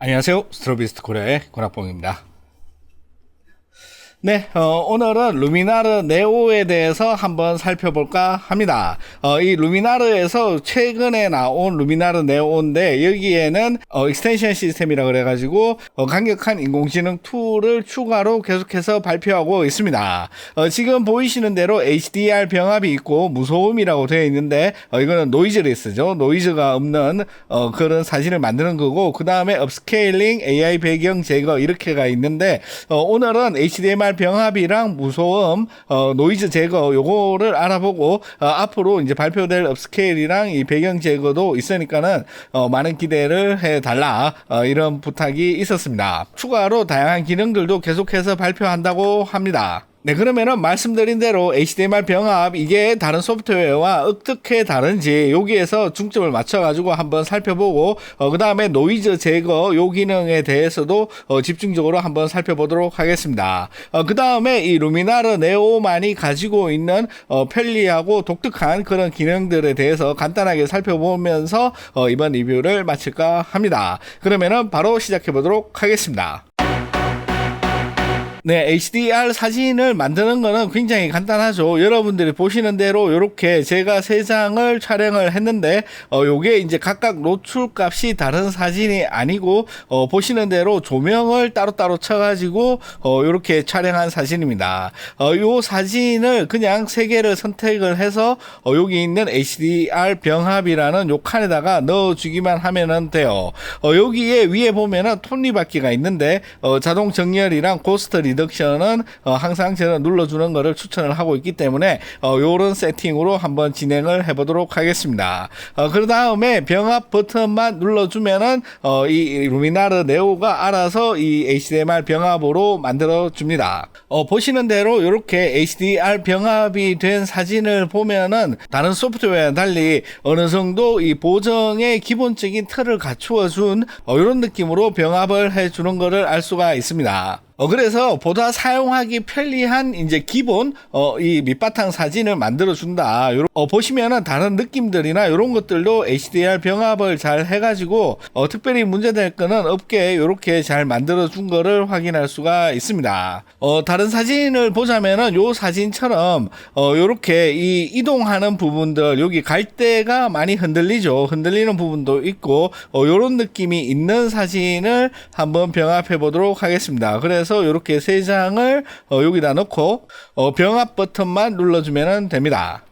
안녕하세요. 스트로비스트 코리아의 권학봉입니다. 네, 어, 오늘은 루미나르 네오에 대해서 한번 살펴볼까 합니다. 어, 이 루미나르에서 최근에 나온 루미나르 네오인데 여기에는 어, 익스텐션 시스템이라 그래가지고 어, 강력한 인공지능 툴을 추가로 계속해서 발표하고 있습니다. 어, 지금 보이시는 대로 HDR 병합이 있고 무소음이라고 되어 있는데 어, 이거는 노이즈레스죠. 노이즈가 없는 어, 그런 사진을 만드는 거고 그 다음에 업스케일링, AI 배경 제거 이렇게가 있는데 어, 오늘은 HDMI 병합이랑 무소음, 어, 노이즈 제거 요거를 알아보고 어, 앞으로 이제 발표될 업스케일이랑 이 배경 제거도 있으니까는 어, 많은 기대를 해 달라 어, 이런 부탁이 있었습니다. 추가로 다양한 기능들도 계속해서 발표한다고 합니다. 네, 그러면은 말씀드린 대로 HDMI 병합 이게 다른 소프트웨어와 어떻게 다른지 여기에서 중점을 맞춰가지고 한번 살펴보고 어, 그 다음에 노이즈 제거 요 기능에 대해서도 어, 집중적으로 한번 살펴보도록 하겠습니다. 어, 그 다음에 이 루미나르 네오만이 가지고 있는 어, 편리하고 독특한 그런 기능들에 대해서 간단하게 살펴보면서 어, 이번 리뷰를 마칠까 합니다. 그러면은 바로 시작해 보도록 하겠습니다. 네, HDR 사진을 만드는 거는 굉장히 간단하죠. 여러분들이 보시는 대로 이렇게 제가 세 장을 촬영을 했는데, 어, 요게 이제 각각 노출 값이 다른 사진이 아니고, 어, 보시는 대로 조명을 따로따로 쳐 가지고, 어, 요렇게 촬영한 사진입니다. 어, 요 사진을 그냥 세 개를 선택을 해서, 어, 여기 있는 HDR 병합이라는 요 칸에다가 넣어 주기만 하면은 돼요. 어, 여기에 위에 보면은 톱니바퀴가 있는데, 어, 자동 정렬이랑 고스트 리더 리덕션은 어, 항상 저는 눌러주는 것을 추천을 하고 있기 때문에 어, 요런 세팅으로 한번 진행을 해보도록 하겠습니다. 어, 그 다음에 병합 버튼만 눌러주면은 어, 이 루미나르 네오가 알아서 이 HDMR 병합으로 만들어 줍니다. 어, 보시는 대로 이렇게 HDR 병합이 된 사진을 보면은 다른 소프트웨어와 달리 어느 정도 이 보정의 기본적인 틀을 갖추어 준 어, 이런 느낌으로 병합을 해주는 것을 알 수가 있습니다. 어, 그래서 보다 사용하기 편리한 이제 기본, 어, 이 밑바탕 사진을 만들어 준다. 요런, 어, 보시면은 다른 느낌들이나 이런 것들도 HDR 병합을 잘 해가지고, 어, 특별히 문제될 거는 없게 이렇게 잘 만들어 준 거를 확인할 수가 있습니다. 어, 다른 사진을 보자면은 요 사진처럼, 어, 요렇게 이 이동하는 부분들, 여기 갈대가 많이 흔들리죠. 흔들리는 부분도 있고, 어, 요런 느낌이 있는 사진을 한번 병합해 보도록 하겠습니다. 그래서 그래서 이렇게 세 장을 어, 여기다 넣고 어, 병합 버튼만 눌러주면 됩니다.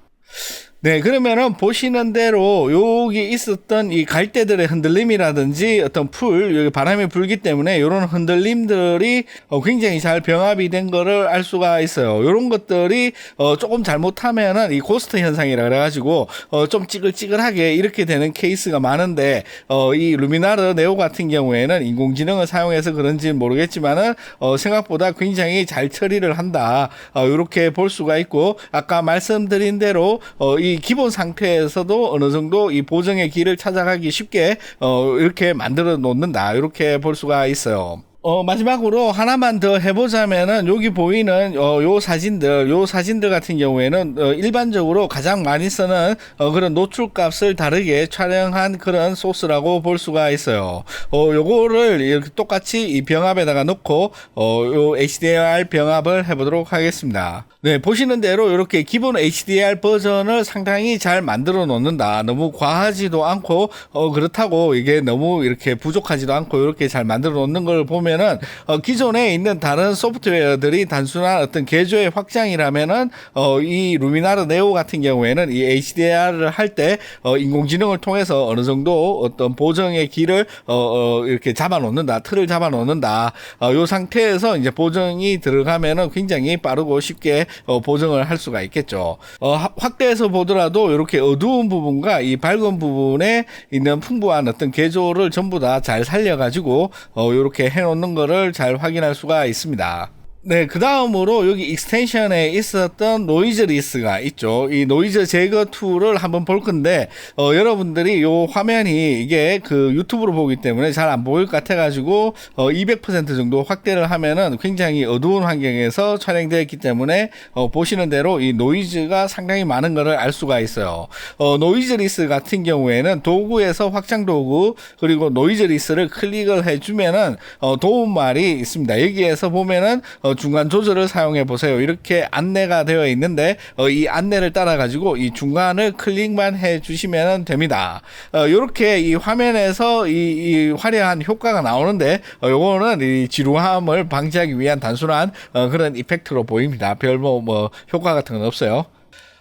네, 그러면은 보시는 대로 여기 있었던 이 갈대들의 흔들림이라든지 어떤 풀, 여기 바람이 불기 때문에 이런 흔들림들이 어, 굉장히 잘 병합이 된 거를 알 수가 있어요. 이런 것들이 어, 조금 잘못하면은 이 고스트 현상이라 그래가지고 어, 좀 찌글찌글하게 이렇게 되는 케이스가 많은데 어, 이 루미나르 네오 같은 경우에는 인공지능을 사용해서 그런지 모르겠지만은 어, 생각보다 굉장히 잘 처리를 한다. 어, 이렇게 볼 수가 있고 아까 말씀드린 대로 어, 이 기본 상태에서도 어느 정도 이 보정의 길을 찾아가기 쉽게 어, 이렇게 만들어 놓는다. 이렇게 볼 수가 있어요. 어, 마지막으로 하나만 더 해보자면은 여기 보이는 어, 요 사진들, 요 사진들 같은 경우에는 어, 일반적으로 가장 많이 쓰는 어, 그런 노출 값을 다르게 촬영한 그런 소스라고 볼 수가 있어요. 어, 요거를 이렇게 똑같이 이 병합에다가 넣고 어, 요 HDR 병합을 해보도록 하겠습니다. 네, 보시는 대로 이렇게 기본 HDR 버전을 상당히 잘 만들어 놓는다. 너무 과하지도 않고 어, 그렇다고 이게 너무 이렇게 부족하지도 않고 이렇게 잘 만들어 놓는 걸 보면 보면은 어, 기존에 있는 다른 소프트웨어들이 단순한 어떤 개조의 확장이라면은 어, 이 루미나르 네오 같은 경우에는 이 HDR을 할때 어, 인공지능을 통해서 어느 정도 어떤 보정의 길을 어, 어, 이렇게 잡아놓는다, 틀을 잡아놓는다. 어, 요 상태에서 이제 보정이 들어가면은 굉장히 빠르고 쉽게 어, 보정을 할 수가 있겠죠. 어, 확대해서 보더라도 이렇게 어두운 부분과 이 밝은 부분에 있는 풍부한 어떤 개조를 전부 다 잘 살려가지고 어, 이렇게 해놓는 넣는 거를 잘 확인할 수가 있습니다. 네, 그 다음으로 여기 익스텐션에 있었던 노이즈 리스가 있죠. 이 노이즈 제거 툴을 한번 볼 건데, 어, 여러분들이 요 화면이 이게 그 유튜브로 보기 때문에 잘 안 보일 것 같아가지고, 어, 200% 정도 확대를 하면은 굉장히 어두운 환경에서 촬영되어 있기 때문에, 어, 보시는 대로 이 노이즈가 상당히 많은 것을 알 수가 있어요. 어, 노이즈 리스 같은 경우에는 도구에서 확장 도구, 그리고 노이즈 리스를 클릭을 해주면은, 어, 도움말이 있습니다. 여기에서 보면은, 어, 중간 조절을 사용해 보세요. 이렇게 안내가 되어 있는데 어, 이 안내를 따라 가지고 이 중간을 클릭만 해 주시면 됩니다. 어, 이렇게 이 화면에서 이, 이 화려한 효과가 나오는데 어, 요거는 이 지루함을 방지하기 위한 단순한 어, 그런 이펙트로 보입니다. 별뭐 뭐 효과 같은 건 없어요.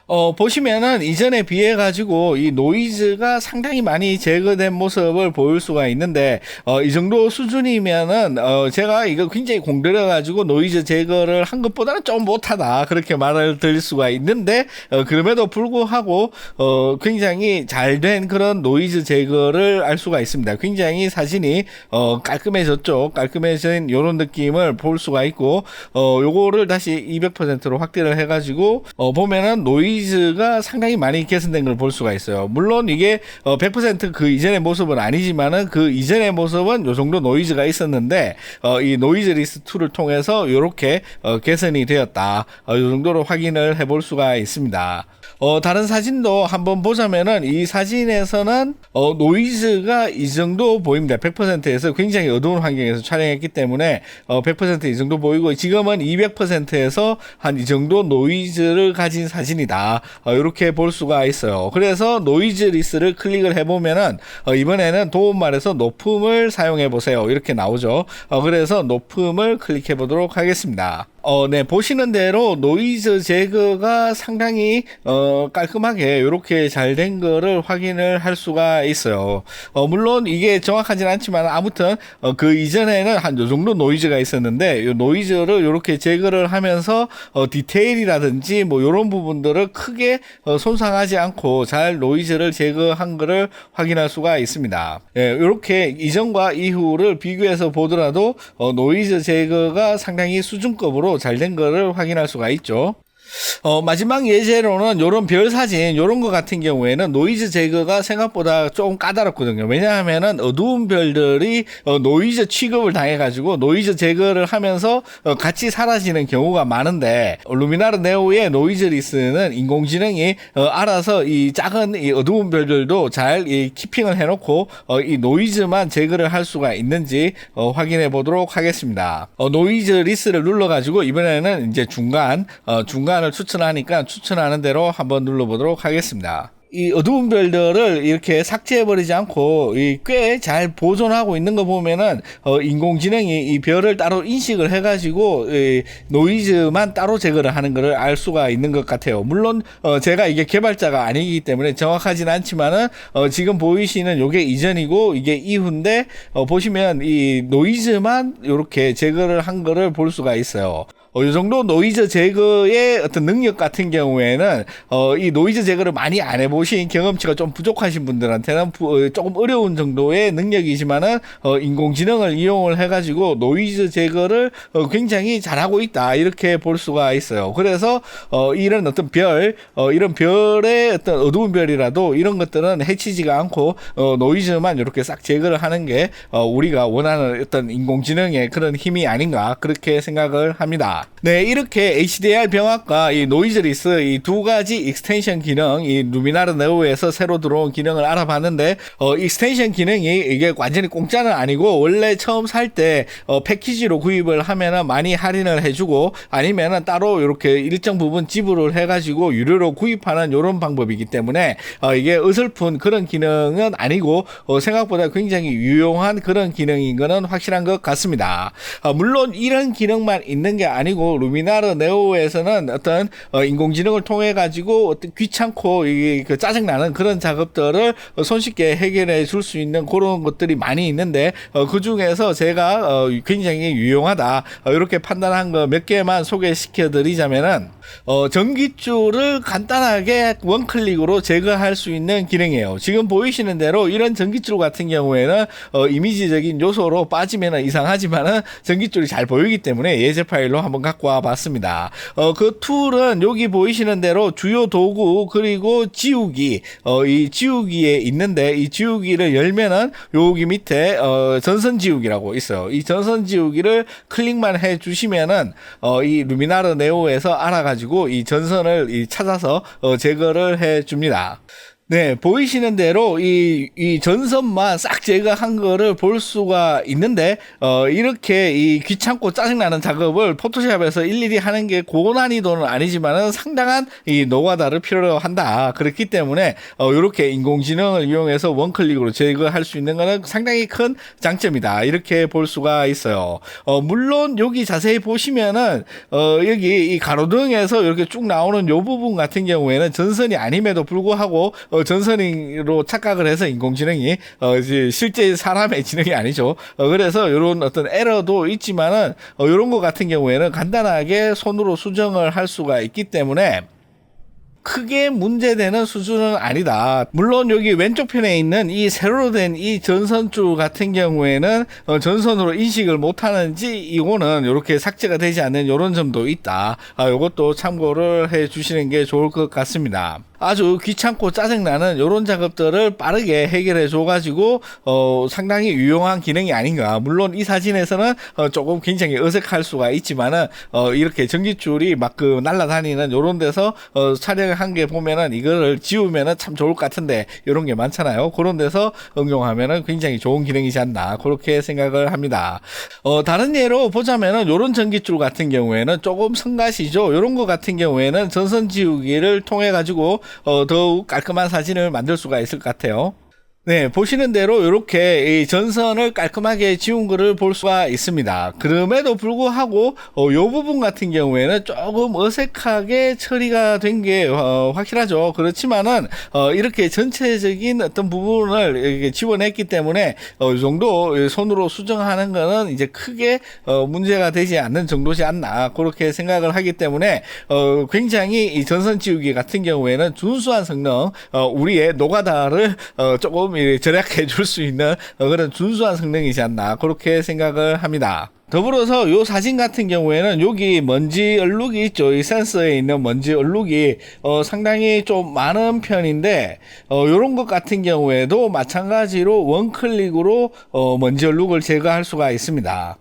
어, 보시면은 이전에 비해 가지고 이 노이즈가 상당히 많이 제거된 모습을 보일 수가 있는데, 어, 이 정도 수준이면은, 어, 제가 이거 굉장히 공들여 가지고 노이즈 제거를 한 것보다는 좀 못하다. 그렇게 말을 드릴 수가 있는데, 어, 그럼에도 불구하고, 어, 굉장히 잘 된 그런 노이즈 제거를 알 수가 있습니다. 굉장히 사진이, 어, 깔끔해졌죠. 깔끔해진 요런 느낌을 볼 수가 있고, 어, 요거를 다시 200%로 확대를 해가지고, 어, 보면은 노이즈 노이즈가 상당히 많이 개선된 걸 볼 수가 있어요. 물론 이게 100%그 이전의 모습은 아니지만은 그 이전의 모습은 요 정도 노이즈가 있었는데 어, 이 노이즈 리스트 툴을 통해서 이렇게 어, 개선이 되었다. 어, 요 정도로 확인을 해볼 수가 있습니다. 어, 다른 사진도 한번 보자면은 이 사진에서는 어, 노이즈가 이 정도 보입니다. 100%에서 굉장히 어두운 환경에서 촬영했기 때문에 어, 100%이 정도 보이고 지금은 200%에서 한 이 정도 노이즈를 가진 사진이다. 어, 이렇게 볼 수가 있어요. 그래서 노이즈 리스를 클릭을 해보면은 어, 이번에는 도움말에서 높음을 사용해 보세요. 이렇게 나오죠. 어, 그래서 높음을 클릭해 보도록 하겠습니다. 어, 네, 보시는 대로 노이즈 제거가 상당히, 어, 깔끔하게 이렇게 잘 된 거를 확인을 할 수가 있어요. 어, 물론 이게 정확하진 않지만 아무튼, 어, 그 이전에는 한 요 정도 노이즈가 있었는데, 요 노이즈를 이렇게 제거를 하면서, 어, 디테일이라든지 뭐 요런 부분들을 크게, 어, 손상하지 않고 잘 노이즈를 제거한 거를 확인할 수가 있습니다. 예, 이렇게 이전과 이후를 비교해서 보더라도, 어, 노이즈 제거가 상당히 수준급으로 잘 된 거를 확인할 수가 있죠. 어, 마지막 예제로는 요런 별 사진, 요런 거 같은 경우에는 노이즈 제거가 생각보다 조금 까다롭거든요. 왜냐하면은 어두운 별들이 어, 노이즈 취급을 당해가지고 노이즈 제거를 하면서 어, 같이 사라지는 경우가 많은데 루미나르 네오의 노이즈 리스는 인공지능이 어, 알아서 이 작은 이 어두운 별들도 잘 이 키핑을 해놓고 어, 이 노이즈만 제거를 할 수가 있는지 어, 확인해 보도록 하겠습니다. 어, 노이즈 리스를 눌러가지고 이번에는 이제 중간, 어, 중간 을 추천하니까 추천하는 대로 한번 눌러보도록 하겠습니다. 이 어두운 별들을 이렇게 삭제해버리지 않고 꽤 잘 보존하고 있는 거 보면은 어 인공지능이 이 별을 따로 인식을 해가지고 노이즈만 따로 제거를 하는 것을 알 수가 있는 것 같아요. 물론 어 제가 이게 개발자가 아니기 때문에 정확하진 않지만은 어 지금 보이시는 요게 이전이고 이게 이후인데 어 보시면 이 노이즈만 이렇게 제거를 한 거를 볼 수가 있어요. 어, 이 정도 노이즈 제거의 어떤 능력 같은 경우에는 어, 이 노이즈 제거를 많이 안 해보신 경험치가 좀 부족하신 분들한테는 부, 어, 조금 어려운 정도의 능력이지만은 어, 인공지능을 이용을 해가지고 노이즈 제거를 어, 굉장히 잘하고 있다 이렇게 볼 수가 있어요. 그래서 어, 이런 어떤 별, 어, 이런 별의 어떤 어두운 별이라도 이런 것들은 해치지가 않고 어, 노이즈만 이렇게 싹 제거를 하는 게 어, 우리가 원하는 어떤 인공지능의 그런 힘이 아닌가 그렇게 생각을 합니다. 네, 이렇게 HDR 병합과 이 노이즈 리스 이 두 가지 익스텐션 기능, 이 루미나르 네오에서 새로 들어온 기능을 알아봤는데, 어, 익스텐션 기능이 이게 완전히 공짜는 아니고, 원래 처음 살 때, 어, 패키지로 구입을 하면은 많이 할인을 해주고, 아니면은 따로 이렇게 일정 부분 지불을 해가지고 유료로 구입하는 이런 방법이기 때문에, 어, 이게 어설픈 그런 기능은 아니고, 어, 생각보다 굉장히 유용한 그런 기능인 거는 확실한 것 같습니다. 어, 물론 이런 기능만 있는 게 아니고, 아니고 루미나르 네오에서는 어떤 어, 인공지능을 통해 가지고 어떤 귀찮고 이그 짜증 나는 그런 작업들을 손쉽게 해결해 줄 수 있는 그런 것들이 많이 있는데 어, 그 중에서 제가 어, 굉장히 유용하다 어, 이렇게 판단한 거 몇 개만 소개시켜 드리자면은 어, 전기줄을 간단하게 원클릭으로 제거할 수 있는 기능이에요. 지금 보이시는 대로 이런 전기줄 같은 경우에는 어, 이미지적인 요소로 빠지면 이상하지만은 전기줄이 잘 보이기 때문에 예제 파일로 한번 갖고 와봤습니다. 어, 그 툴은 여기 보이시는 대로 주요 도구 그리고 지우기 어, 이 지우기에 있는데 이 지우기를 열면은 여기 밑에 어, 전선 지우기라고 있어요. 이 전선 지우기를 클릭만 해주시면은 어, 이 루미나르 네오에서 알아가지고 이 전선을 이 찾아서 어, 제거를 해줍니다. 네, 보이시는 대로 이, 이 전선만 싹 제거한 거를 볼 수가 있는데, 어, 이렇게 이 귀찮고 짜증나는 작업을 포토샵에서 일일이 하는 게 고난이도는 아니지만은 상당한 이 노가다를 필요로 한다. 그렇기 때문에, 어, 이렇게 인공지능을 이용해서 원클릭으로 제거할 수 있는 거는 상당히 큰 장점이다. 이렇게 볼 수가 있어요. 어, 물론 여기 자세히 보시면은, 어, 여기 이 가로등에서 이렇게 쭉 나오는 요 부분 같은 경우에는 전선이 아님에도 불구하고, 어, 전선으로 착각을 해서 인공지능이 어, 이제 실제 사람의 지능이 아니죠. 어, 그래서 이런 어떤 에러도 있지만은 어, 이런 것 같은 경우에는 간단하게 손으로 수정을 할 수가 있기 때문에 크게 문제되는 수준은 아니다. 물론 여기 왼쪽 편에 있는 이 세로로 된 이 전선줄 같은 경우에는 어, 전선으로 인식을 못하는지 이거는 이렇게 삭제가 되지 않는 이런 점도 있다. 아, 이것도 참고를 해 주시는 게 좋을 것 같습니다. 아주 귀찮고 짜증나는 이런 작업들을 빠르게 해결해 줘가지고 어, 상당히 유용한 기능이 아닌가. 물론 이 사진에서는 어, 조금 굉장히 어색할 수가 있지만은 어, 이렇게 전기줄이 막 그 날아다니는 이런 데서 어, 촬영을 한 게 보면은 이거를 지우면은 참 좋을 것 같은데 이런 게 많잖아요. 그런 데서 응용하면은 굉장히 좋은 기능이지 않나 그렇게 생각을 합니다. 어, 다른 예로 보자면은 이런 전기줄 같은 경우에는 조금 성가시죠. 이런 거 같은 경우에는 전선 지우기를 통해 가지고 어, 더욱 깔끔한 사진을 만들 수가 있을 것 같아요. 네, 보시는 대로 이렇게 이 전선을 깔끔하게 지운 거를 볼 수가 있습니다. 그럼에도 불구하고 어, 요 부분 같은 경우에는 조금 어색하게 처리가 된게 어, 확실하죠. 그렇지만은 어, 이렇게 전체적인 어떤 부분을 이렇게 지원했기 때문에 어, 이 정도 손으로 수정하는 거는 이제 크게 어, 문제가 되지 않는 정도지 않나 그렇게 생각을 하기 때문에 어, 굉장히 이 전선 지우기 같은 경우에는 준수한 성능, 어, 우리의 노가다를 어, 조금 이 절약해 줄 수 있는 어, 그런 준수한 성능이지 않나 그렇게 생각을 합니다. 더불어서 요 사진 같은 경우에는 여기 먼지 얼룩이 있죠. 이 센서에 있는 먼지 얼룩이 어, 상당히 좀 많은 편인데 어, 요런 것 같은 경우에도 마찬가지로 원클릭으로 어, 먼지 얼룩을 제거할 수가 있습니다.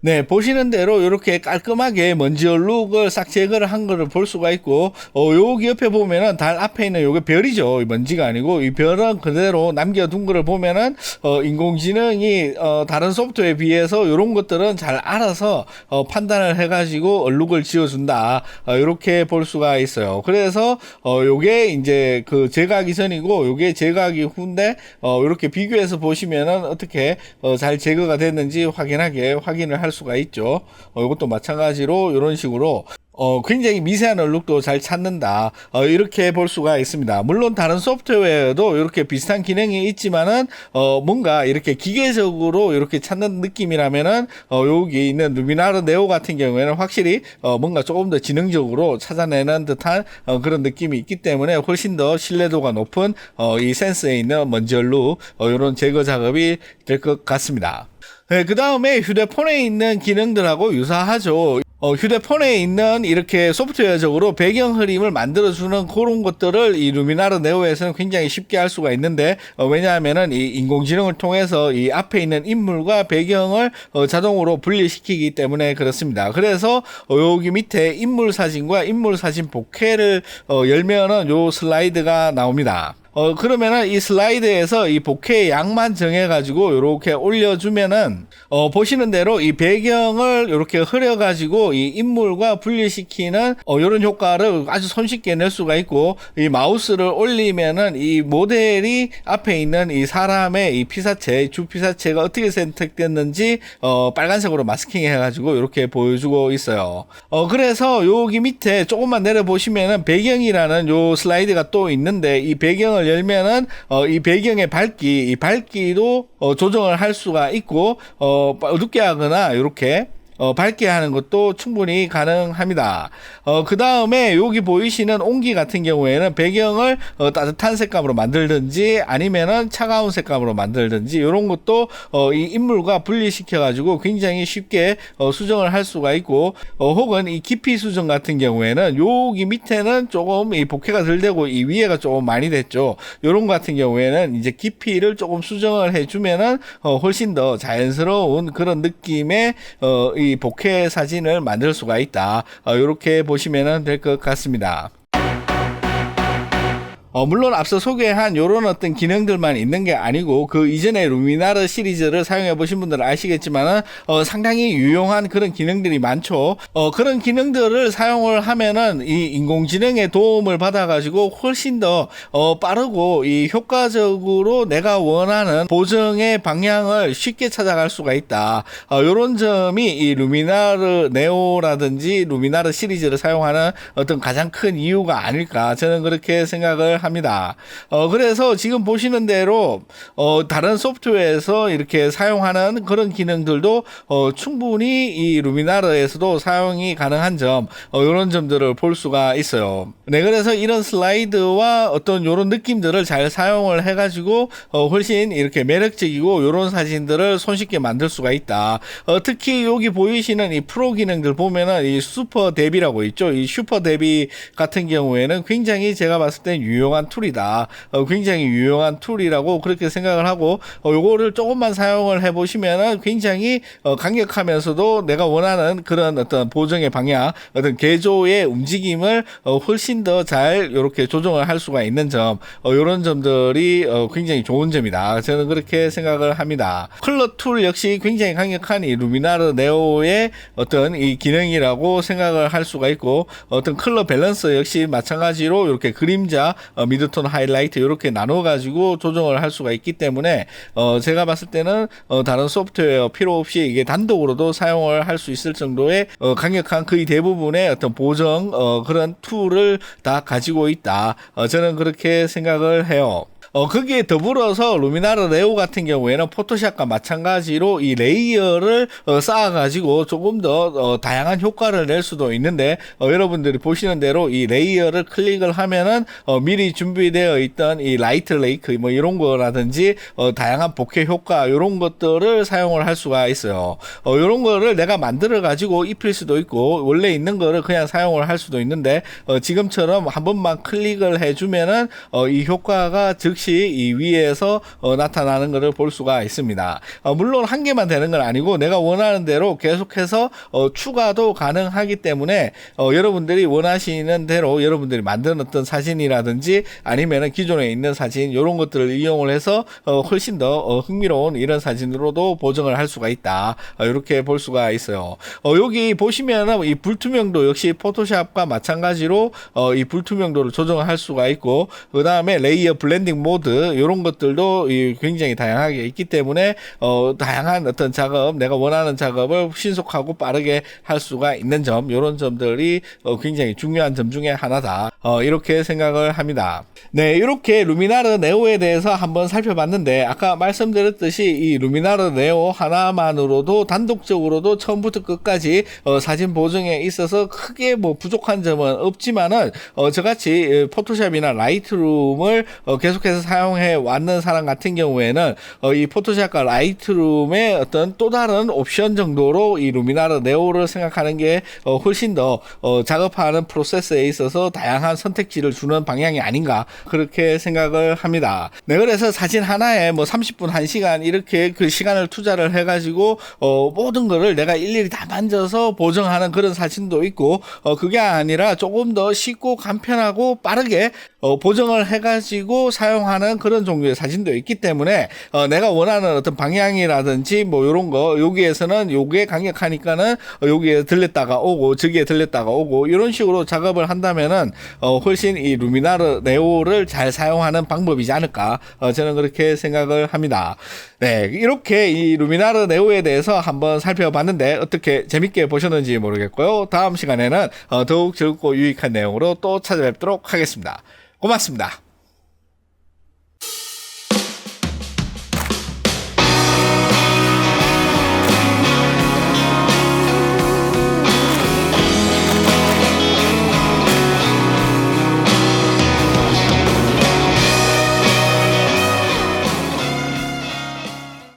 네, 보시는 대로 이렇게 깔끔하게 먼지 얼룩을 싹 제거를 한 거를 볼 수가 있고, 어, 여기 옆에 보면은 달 앞에 있는 요게 별이죠. 먼지가 아니고, 이 별은 그대로 남겨둔 거를 보면은, 어, 인공지능이, 어, 다른 소프트웨어에 비해서 이런 것들은 잘 알아서, 어, 판단을 해가지고 얼룩을 지어준다. 어, 이렇게 볼 수가 있어요. 그래서, 어, 요게 이제 그 제거하기 전이고, 요게 제거하기 후인데, 어, 이렇게 비교해서 보시면은 어떻게, 어, 잘 제거가 됐는지 확인하게 확인을 할 수가 있죠. 어, 이것도 마찬가지로 이런 식으로 어, 굉장히 미세한 얼룩도 잘 찾는다. 어, 이렇게 볼 수가 있습니다. 물론 다른 소프트웨어에도 이렇게 비슷한 기능이 있지만은, 어, 뭔가 이렇게 기계적으로 이렇게 찾는 느낌이라면은, 어, 여기 있는 루미나르 네오 같은 경우에는 확실히, 어, 뭔가 조금 더 지능적으로 찾아내는 듯한, 어, 그런 느낌이 있기 때문에 훨씬 더 신뢰도가 높은, 어, 이 센스에 있는 먼지 얼룩, 어, 이런 제거 작업이 될 것 같습니다. 네, 그 다음에 휴대폰에 있는 기능들하고 유사하죠. 어, 휴대폰에 있는 이렇게 소프트웨어적으로 배경 흐림을 만들어주는 그런 것들을 이 루미나르 네오에서는 굉장히 쉽게 할 수가 있는데, 어, 왜냐하면은 이 인공지능을 통해서 이 앞에 있는 인물과 배경을 어, 자동으로 분리시키기 때문에 그렇습니다. 그래서 어, 여기 밑에 인물 사진과 인물 사진 복회를 어, 열면은 요 슬라이드가 나옵니다. 어, 그러면은 이 슬라이드에서 이 복회의 양만 정해가지고 이렇게 올려주면은, 어, 보시는 대로 이 배경을 이렇게 흐려가지고 이 인물과 분리시키는, 어, 이런 효과를 아주 손쉽게 낼 수가 있고, 이 마우스를 올리면은 이 모델이 앞에 있는 이 사람의 이 피사체, 주 피사체가 어떻게 선택됐는지, 어, 빨간색으로 마스킹 해가지고 이렇게 보여주고 있어요. 어, 그래서 여기 밑에 조금만 내려 보시면은 배경이라는 요 슬라이드가 또 있는데, 이 배경을 열면은 어, 이 배경의 밝기, 이 밝기도 어, 조정을 할 수가 있고 어, 어둡게 하거나 이렇게 어, 밝게 하는 것도 충분히 가능합니다. 어, 그 다음에 여기 보이시는 온기 같은 경우에는 배경을 어, 따뜻한 색감으로 만들든지 아니면은 차가운 색감으로 만들든지 이런 것도 어, 이 인물과 분리시켜 가지고 굉장히 쉽게 어, 수정을 할 수가 있고 어, 혹은 이 깊이 수정 같은 경우에는 여기 밑에는 조금 이 복회가 덜 되고 이 위에가 조금 많이 됐죠. 요런 거 같은 경우에는 이제 깊이를 조금 수정을 해주면은 어, 훨씬 더 자연스러운 그런 느낌의 어, 이 복회 사진을 만들 수가 있다. 어, 이렇게 보시면 될 것 같습니다. 어, 물론 앞서 소개한 요런 어떤 기능들만 있는 게 아니고 그 이전에 루미나르 시리즈를 사용해 보신 분들은 아시겠지만은 어, 상당히 유용한 그런 기능들이 많죠. 어, 그런 기능들을 사용을 하면은 이 인공지능의 도움을 받아 가지고 훨씬 더 어, 빠르고 이 효과적으로 내가 원하는 보정의 방향을 쉽게 찾아갈 수가 있다. 어, 요런 점이 이 루미나르 네오라든지 루미나르 시리즈를 사용하는 어떤 가장 큰 이유가 아닐까 저는 그렇게 생각을 합니다. 어, 그래서 지금 보시는 대로 어, 다른 소프트웨어에서 이렇게 사용하는 그런 기능들도 어, 충분히 이 루미나르에서도 사용이 가능한 점 어, 이런 점들을 볼 수가 있어요. 네, 그래서 이런 슬라이드와 어떤 이런 느낌들을 잘 사용을 해가지고 어, 훨씬 이렇게 매력적이고 이런 사진들을 손쉽게 만들 수가 있다. 어, 특히 여기 보이시는 이 프로 기능들 보면은 이 슈퍼 대비라고 있죠. 이 슈퍼 대비 같은 경우에는 굉장히 제가 봤을 땐 유용 한 툴이다. 어, 굉장히 유용한 툴이라고 그렇게 생각을 하고 어, 요거를 조금만 사용을 해보시면은 굉장히 어, 강력하면서도 내가 원하는 그런 어떤 보정의 방향, 어떤 개조의 움직임을 어, 훨씬 더 잘 이렇게 조정을 할 수가 있는 점, 어, 이런 점들이 어, 굉장히 좋은 점이다. 저는 그렇게 생각을 합니다. 컬러 툴 역시 굉장히 강력한 이 루미나르 네오의 어떤 이 기능이라고 생각을 할 수가 있고 어떤 컬러 밸런스 역시 마찬가지로 이렇게 그림자, 어, 미드톤 하이라이트 이렇게 나눠 가지고 조정을 할 수가 있기 때문에 어, 제가 봤을 때는 어, 다른 소프트웨어 필요 없이 이게 단독으로도 사용을 할 수 있을 정도의 어, 강력한 거의 대부분의 어떤 보정 어, 그런 툴을 다 가지고 있다. 어, 저는 그렇게 생각을 해요. 어, 거기에 더불어서 루미나르 레오 같은 경우에는 포토샵과 마찬가지로 이 레이어를 어, 쌓아가지고 조금 더 어, 다양한 효과를 낼 수도 있는데 어, 여러분들이 보시는 대로 이 레이어를 클릭을 하면은 어, 미리 준비되어 있던 이 라이트 레이크 뭐 이런 거라든지 어, 다양한 복회 효과 이런 것들을 사용을 할 수가 있어요. 어, 이런 거를 내가 만들어 가지고 입힐 수도 있고 원래 있는 거를 그냥 사용을 할 수도 있는데 어, 지금처럼 한 번만 클릭을 해주면은 어, 이 효과가 즉시 이 위에서 어, 나타나는 것을 볼 수가 있습니다. 어, 물론 한 개만 되는 건 아니고 내가 원하는 대로 계속해서 어, 추가도 가능하기 때문에 어, 여러분들이 원하시는 대로 여러분들이 어떤 사진이라든지 아니면은 기존에 있는 사진 이런 것들을 이용을 해서 어, 훨씬 더 어, 흥미로운 이런 사진으로도 보정을 할 수가 있다. 어, 이렇게 볼 수가 있어요. 어, 여기 보시면은 이 불투명도 역시 포토샵과 마찬가지로 어, 이 불투명도를 조정을 할 수가 있고 그 다음에 레이어 블렌딩 모드 이런 것들도 이 굉장히 다양하게 있기 때문에 어, 다양한 어떤 작업 내가 원하는 작업을 신속하고 빠르게 할 수가 있는 점 이런 점들이 어, 굉장히 중요한 점 중에 하나다 어, 이렇게 생각을 합니다. 네 이렇게 루미나르 네오에 대해서 한번 살펴봤는데 아까 말씀드렸듯이 이 루미나르 네오 하나만으로도 단독적으로도 처음부터 끝까지 어, 사진 보정에 있어서 크게 뭐 부족한 점은 없지만은 어, 저같이 포토샵이나 라이트룸을 어, 계속해서 사용해 왔는 사람 같은 경우에는 어, 이 포토샵과 라이트룸의 어떤 또 다른 옵션 정도로 이 루미나르 네오를 생각하는 게 어, 훨씬 더 어, 작업하는 프로세스에 있어서 다양한 선택지를 주는 방향이 아닌가 그렇게 생각을 합니다. 네 그래서 사진 하나에 뭐 30분 1시간 이렇게 그 시간을 투자를 해가지고 어, 모든 거를 내가 일일이 다 만져서 보정하는 그런 사진도 있고 어, 그게 아니라 조금 더 쉽고 간편하고 빠르게 어, 보정을 해가지고 사용하는 그런 종류의 사진도 있기 때문에 어, 내가 원하는 어떤 방향이라든지 뭐 이런 거 여기에서는 요게 강력하니까는 어, 여기에 들렸다가 오고 저기에 들렸다가 오고 이런 식으로 작업을 한다면은 어, 훨씬 이 루미나르 네오를 잘 사용하는 방법이지 않을까 어, 저는 그렇게 생각을 합니다. 네 이렇게 이 루미나르 네오에 대해서 한번 살펴봤는데 어떻게 재밌게 보셨는지 모르겠고요. 다음 시간에는 어, 더욱 즐겁고 유익한 내용으로 또 찾아뵙도록 하겠습니다. 고맙습니다.